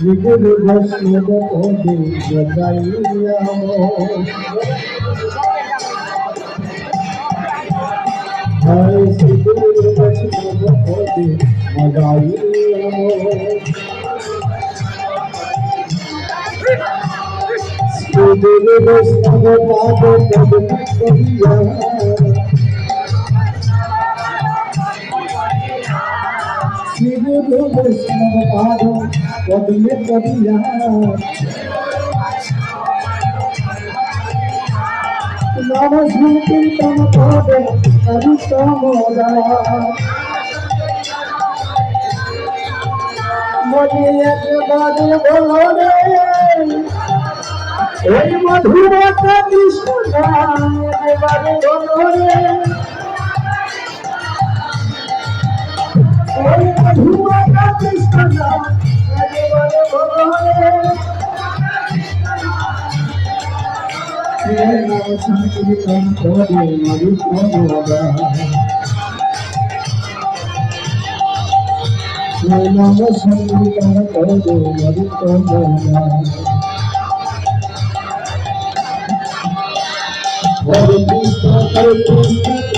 বৃন্দাবন বৈষ্ণব পদে বজাইয়া হরে শ্রী বৈষ্ণব পদে বজাইয়া শ্রী বৈষ্ণব পদ পদ বৈষ্ণব পদ পদ্মে করিয়া নম সংকীর্তন পদে হরিতমরা একবারে বলো রে এই মধুরতা কৃষ্ণ সংকীর্তন করে হরিতমরা নাম সংকীর্তন করে হরিতমরা হরে কৃষ্ণ হরে কৃষ্ণ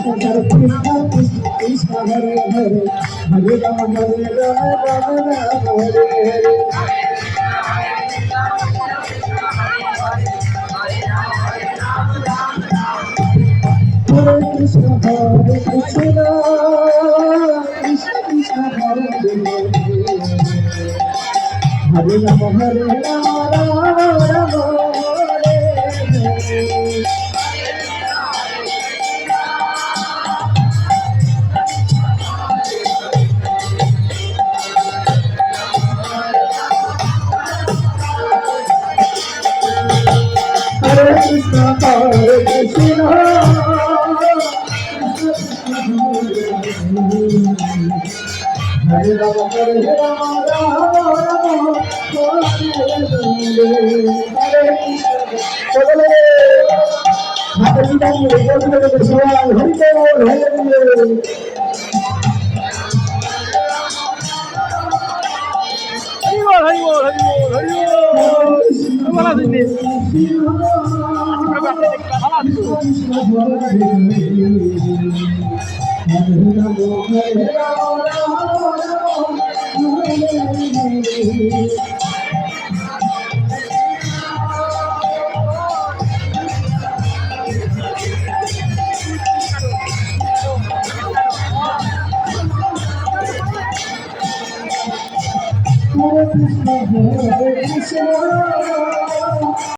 হরে কৃষ্ণ কৃষ্ণ কৃষ্ণ হরে হরে হরে রাম হরে কৃষ্ণ হরে কৃষ্ণ হরে রাম হরে রাম রাম রাম হরে কৃষ্ণ সকলে হাতে ভালো আছিস ভালো আছিস